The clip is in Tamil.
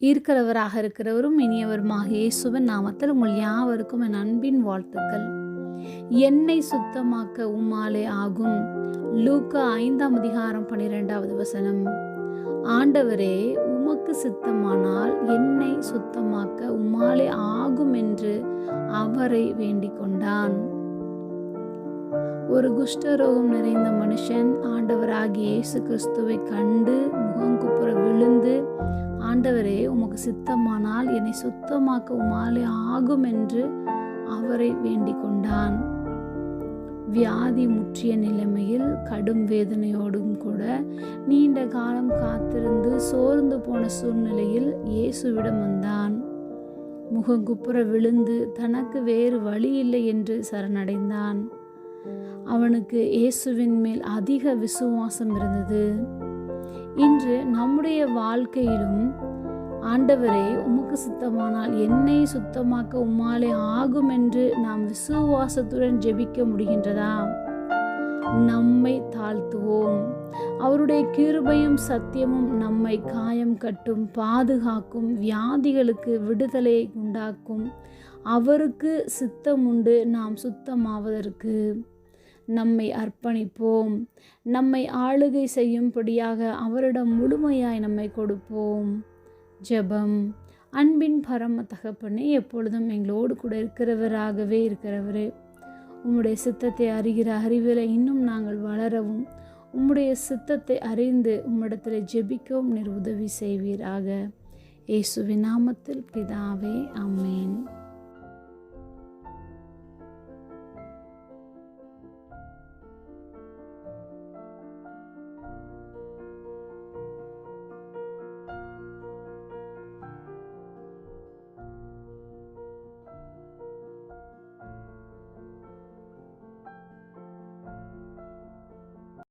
இருக்கிறவராக இருக்கிறவரும் இனியவருமாக இயேசுவின் நாமத்தில் உங்கள் யாவருக்கும் என் அன்பின் வாழ்த்துக்கள். என்னை சுத்தமாக்க உம்மாலே ஆகும். லூக்கா ஐந்தாம் அதிகாரம் பன்னிரெண்டாவது வசனம். ஆண்டவரே உமக்கு சித்தமானால் என்னை சுத்தமாக்க உம்மாலே ஆகும் என்று அவரை வேண்டிக் கொண்டான் ஒரு குஷ்டரோகம் நிறைந்த மனுஷன் ஆண்டவராகிய இயேசு கிறிஸ்துவை கண்டு முகங்கு ஆண்டவரே உமக்கு சித்தமானால் என்னை சுத்தமாக்க உமாலே ஆகும் என்று அவரை வேண்டிக் கொண்டான் வியாதி முற்றிய நிலைமையில் கடும் வேதனையோடும் கூட நீண்ட காலம் காத்திருந்து சோர்ந்து போன சூழ்நிலையில் இயேசுவிடம் வந்தான். முகங்குப்புற விழுந்து தனக்கு வேறு வழி இல்லை என்று சரணடைந்தான். அவனுக்கு இயேசுவின் மேல் அதிக விசுவாசம் இருந்தது. இன்று நம்முடைய வாழ்க்கையிலும் ஆண்டவரே உமக்கு சுத்தமானால் என்னை சுத்தமாக்க உம்மாலே ஆகும் என்று நாம் விசுவாசத்துடன் ஜெபிக்க முடிகின்றதா? நம்மை தாழ்த்துவோம். அவருடைய கிருபையும் சத்தியமும் நம்மை காயம் கட்டும் பாதுகாக்கும் வியாதிகளுக்கு விடுதலை உண்டாக்கும். அவருக்கு சித்தம் உண்டு நாம் சுத்தமாவதற்கு. நம்மை அர்ப்பணிப்போம். நம்மை ஆளுகை செய்யும்படியாக அவரிடம் முழுமையாய் நம்மை கொடுப்போம். ஜெபம். அன்பின் பரம தகப்பனே எப்பொழுதும் எங்களோடு கூட இருக்கிறவராகவே இருக்கிறவரே. உம்முடைய சித்தத்தை அறிகிற அறிவில் இன்னும் நாங்கள் வளரவும் உம்முடைய சித்தத்தை அறிந்து உம்மிடத்தில் ஜெபிக்கவும் நீர் உதவி செய்வீராக. இயேசுவின் நாமத்தில் பிதாவே அம்மேன்